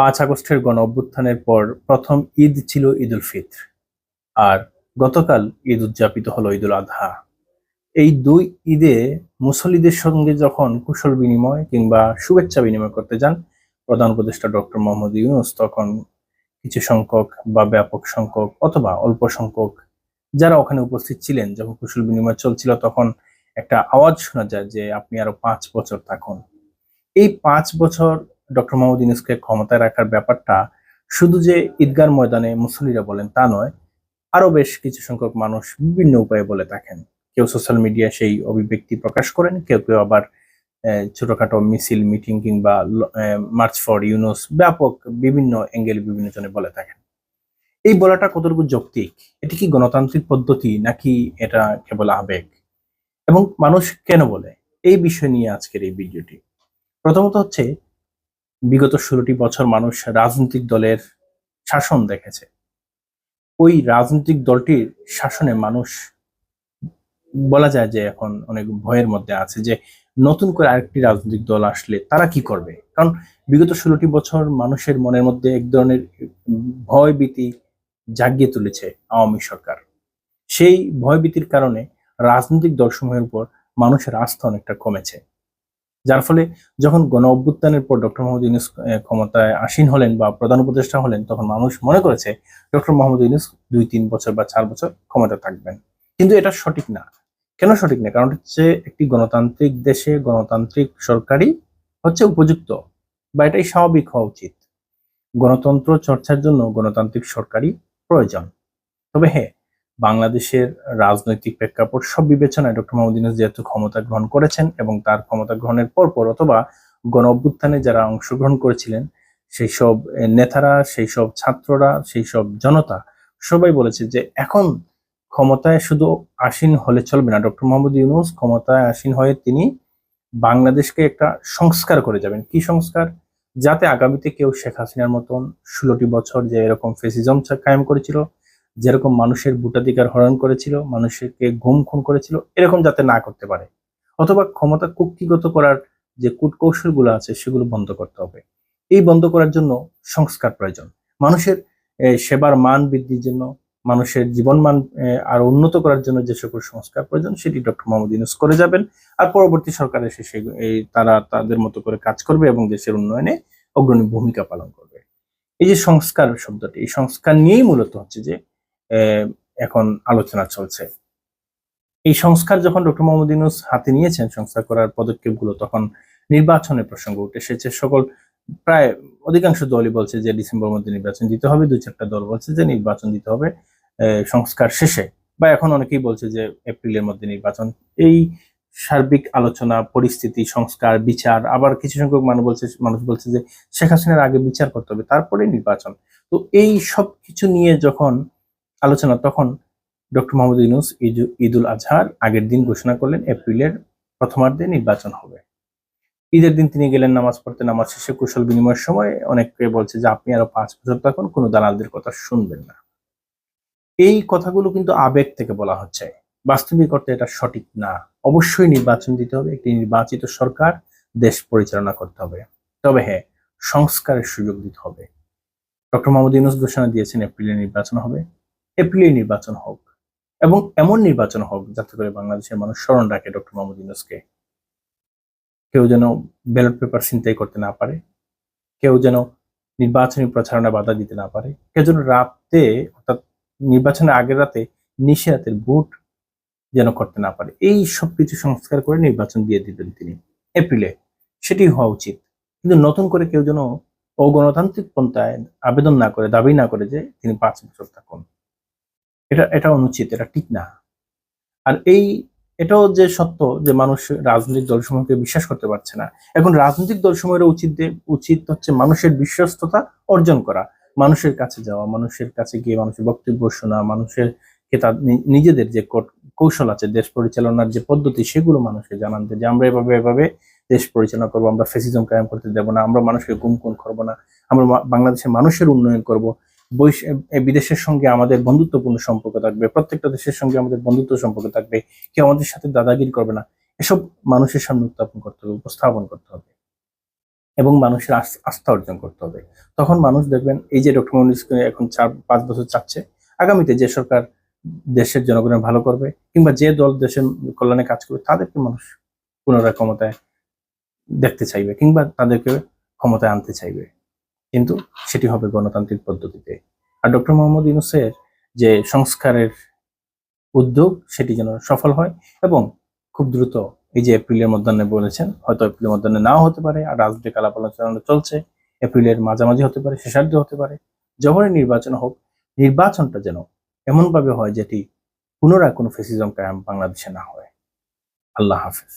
পাঁচ আগস্টের গণ অভ্যুত্থানের পর প্রথম ঈদ ছিল ঈদ উল ফিত্র, আর গতকাল ঈদ উদযাপিত হলো ঈদ উল আধা। এই দুই ঈদে মুসল্লিদের সঙ্গে যখন কুশল বিনিময় কিংবা শুভেচ্ছা বিনিময় করতে যান, প্রধান উপদেষ্টা ডক্টর মোহাম্মদ ইউনুস তখন কিছু সংখ্যক বা ব্যাপক সংখ্যক অথবা অল্প সংখ্যক যারা ওখানে উপস্থিত ছিলেন, যখন কুশল বিনিময় চলছিল তখন একটা আওয়াজ শোনা যায় যে আপনি আরও পাঁচ বছর থাকুন। এই পাঁচ বছর ডক্টর মোহাম্মদ ইউনুসকে ক্ষমতায় রাখার ব্যাপারটা শুধু যে ঈদগার ময়দানে মুসল্লিরা বলেন তা নয় আরও বেশ কিছু সংখ্যক মানুষ বিভিন্ন উপায়ে বলে থাকেন। কেউ সোশ্যাল মিডিয়ায় সেই অভিব্যক্তি প্রকাশ করেন, কেউ কেউ আবার ছোটখাটো মিছিল, মিটিং কিংবা মার্চ ফর ইউনুস ব্যাপক বিভিন্ন অ্যাঙ্গেল বিভিন্ন জনে বলে থাকেন। এই বলাটা কতটুকু যৌক্তিক? এটি কি গণতান্ত্রিক পদ্ধতি নাকি এটা কেবল আবেগ? এবং মানুষ কেন বলে? এই বিষয় নিয়ে আজকের এই ভিডিওটি। প্রথমত হচ্ছে বিগত ষোলোটি বছর মানুষ রাজনৈতিক দলের শাসন দেখেছে। ওই রাজনৈতিক দলটির শাসনে মানুষ বলা যায় যে এখন অনেক ভয়ের মধ্যে আছে যে নতুন করে আরেকটি রাজনৈতিক দল আসলে তারা কি করবে? কারণ বিগত ষোলোটি বছর মানুষের মনের মধ্যে এক ধরনের ভয় ভীতি জাগিয়ে তুলেছে আওয়ামী সরকার। সেই ভয়ভীতির কারণে রাজনৈতিক দলসমূহের উপর মানুষের আস্থা অনেকটা কমেছে। যার ফলে যখন গণ অভ্যুত্থানের পর ডক্টর মোহাম্মদ ইউনুস ক্ষমতায় আসীন হলেন বা প্রধান উপদেষ্টা হলেন, তখন মানুষ মনে করেছে ডক্টর মোহাম্মদ ইউনুস দুই, তিন বছর বা চার বছর ক্ষমতা থাকবেন। কিন্তু এটা সঠিক না। কেন সঠিক না? কারণ হচ্ছে একটি গণতান্ত্রিক দেশে গণতান্ত্রিক সরকারই হচ্ছে উপযুক্ত বা এটাই স্বাভাবিক হওয়া উচিত। গণতন্ত্র চর্চার জন্য গণতান্ত্রিক সরকারই প্রয়োজন। তবে হ্যাঁ বাংলাদেশের রাজনৈতিক প্রেক্ষাপট সব বিবেচনায় ডক্টর মোহাম্মদ যেহেতু ক্ষমতা গ্রহণ করেছেন এবং তার ক্ষমতা গ্রহণের পরপর অথবা গণ অভ্যুত্থানে যারা অংশগ্রহণ করেছিলেন, সেই সব নেতারা, সেই সব ছাত্ররা, সেই সব জনতা সবাই বলেছে যে এখন ক্ষমতায় শুধু আসীন হলে চলবে না। ডক্টর মোহাম্মদ ইউনুস ক্ষমতায় আসীন হয়ে তিনি বাংলাদেশকে একটা সংস্কার করে যাবেন। কি সংস্কার? যাতে আগামীতে কেউ শেখ হাসিনার মতন ষোলোটি বছর যে এরকম ফেসিজম কায়েম করেছিল যেরকম মানুষের ভোটাধিকার হরণ করেছিল, মানুষকে ঘুম খুন করেছিল, এরকম যাতে না করতে পারে। অথবা ক্ষমতা কুক্ষিগত করার যে কূটকৌশলগুলো আছে, সেগুলো বন্ধ করতে হবে। এই বন্ধ করার জন্য সংস্কার প্রয়োজন। মানুষের সেবার মান বৃদ্ধির জন্য, মানুষের জীবন মান আরও উন্নত করার জন্য যে সকল সংস্কার প্রয়োজন, সেটি ডক্টর মোহাম্মদ ইউনুস করে যাবেন। আর পরবর্তী সরকার এসে সে তারা তাদের মতো করে কাজ করবে এবং দেশের উন্নয়নে অগ্রণী ভূমিকা পালন করবে। এই যে সংস্কার শব্দটি, এই সংস্কার নিয়েই মূলত হচ্ছে যে এখন আলোচনা চলছে। এই সংস্কার যখন ডক্টর মোহাম্মদ ইউনুস হাতে নিয়েছেন, সংস্কার করার পদক্ষেপগুলো তখন নির্বাচনের প্রসঙ্গ উঠে এসেছে। সকল, প্রায় অধিকাংশ দলই বলছে যে ডিসেম্বর মধ্যে নির্বাচন দিতে হবে। দুই চারটা দল বলছে যে নির্বাচন দিতে হবে সংস্কার শেষে। বা এখন অনেকেই বলছে যে এপ্রিলের মধ্যে নির্বাচন। এই সার্বিক আলোচনা, পরিস্থিতি, সংস্কার, বিচার, আবার কিছু সংখ্যক মানুষ বলছে মানুষ বলছে যে শেখ হাসিনার আগে বিচার করতে হবে তারপরে নির্বাচন। তো এই সব কিছু নিয়ে যখন আলোচনা তখন ডক্টর মোহাম্মদ ইউনুস ঈদ- ঈদুল আজহার আগের দিন ঘোষণা করলেন, এপ্রিলের প্রথমার্ধে নির্বাচন হবে। ঈদের দিন তিনি গেলেন নামাজ পড়তে। নামাজ শেষে কুশল বিনিময়ের সময় অনেকে বলছে যে, আপনি আরও পাঁচ বছর তখন কোনো দালালদের কথা শুনবেন না। এই কথাগুলো কিন্তু আবেগ থেকে বলা হচ্ছে। বাস্তবিক অর্থে এটা সঠিক না। অবশ্যই নির্বাচন দিতে হবে। একটি নির্বাচিত সরকার দেশ পরিচালনা করতে হবে। তবে হ্যাঁ সংস্কারের সুযোগ দিতে হবে। ডক্টর মোহাম্মদ ইউনুস ঘোষণা দিয়েছেন, এপ্রিলে নির্বাচন হবে। এপ্রিলে নির্বাচন হোক এবং এমন নির্বাচন হোক যাতে করে বাংলাদেশের মানুষ স্মরণ রাখে ডক্টর মোহাম্মদ ইউনুসকে। কেউ যেন ব্যালট পেপার ছিনতাই করতে না পারে, কেউ যেন নির্বাচনী প্রচারণা বাধা দিতে না পারে, কেউ যেন রাতে অর্থাৎ নির্বাচনের আগের রাতে নিশে রাতের ভোট যেন করতে না পারে, এই সব কিছু সংস্কার করে নির্বাচন দিয়ে দিবেন তিনি এপ্রিলে সেটি হওয়া উচিত। কিন্তু নতুন করে কেউ যেন অগণতান্ত্রিক পন্থায় আবেদন না করে, দাবি না করে যে তিনি পাঁচ বছর থাকুন। এটা এটা অনুচিত, এটা ঠিক না। আর এই, এটাও যে সত্য যে মানুষ রাজনৈতিক দলসমূহকে বিশ্বাস করতে পারছে না। এখন রাজনৈতিক দলসমূহের উচিত উচিত হচ্ছে মানুষের বিশ্বস্ততা অর্জন করা। মানুষের কাছে যাওয়া, মানুষের কাছে গিয়ে মানুষের বক্তব্য শোনা, মানুষের তার নিজেদের যে কৌশল আছে, দেশ পরিচালনার যে পদ্ধতি, সেগুলো মানুষকে জানান যে আমরা এভাবে এভাবে দেশ পরিচালনা করব, আমরা ফেসিজম কায়েম করতে দেবো না, আমরা মানুষকে গুম খুন করব না, আমরা বাংলাদেশের মানুষের উন্নয়ন করব। বিদেশের সঙ্গে আমাদের বন্ধুত্বপূর্ণ সম্পর্ক থাকবে, প্রত্যেকটা দেশের সঙ্গে আমাদের বন্ধুত্ব সম্পর্ক থাকবে, কেউ আমাদের সাথে দাদাগিরি করবে না। এসব মানুষের সামনে উত্থাপন করতে হবে, উপস্থাপন করতে হবে এবং মানুষের আস- আস্থা অর্জন করতে হবে। তখন মানুষ দেখবেন, এই যে ডক্টর ইউনূসকে এখন চার, পাঁচ বছর চাচ্ছে, আগামীতে যে সরকার দেশের জনগণের ভালো করবে কিংবা যে দল দেশের কল্যাণে কাজ করবে, তাদেরকে মানুষ পুনরায় ক্ষমতায় দেখতে চাইবে কিংবা তাদেরকে ক্ষমতায় আনতে চাইবে। কিন্তু সেটি হবে গণতান্ত্রিক পদ্ধতিতে। আর ডক্টর মোহাম্মদ ইউনুসের যে সংস্কারের উদ্যোগ, সেটি যেন সফল হয় এবং খুব দ্রুত এই যে এপ্রিলের মধ্যাহ্নে বলেছেন, হয়তো এপ্রিলের মধ্যাহ্নে নাও হতে পারে আর রাজনৈতিক আলাপ আলোচনা চলছে, এপ্রিলের মাঝামাঝি হতে পারে, শেষার্ধে হতে পারে। যখনই নির্বাচন হোক, নির্বাচনটা যেন এমনভাবে হয় যেটি পুনরায় কোনো ফেসিজম কায়াম বাংলাদেশে না হয়। আল্লাহ হাফেজ।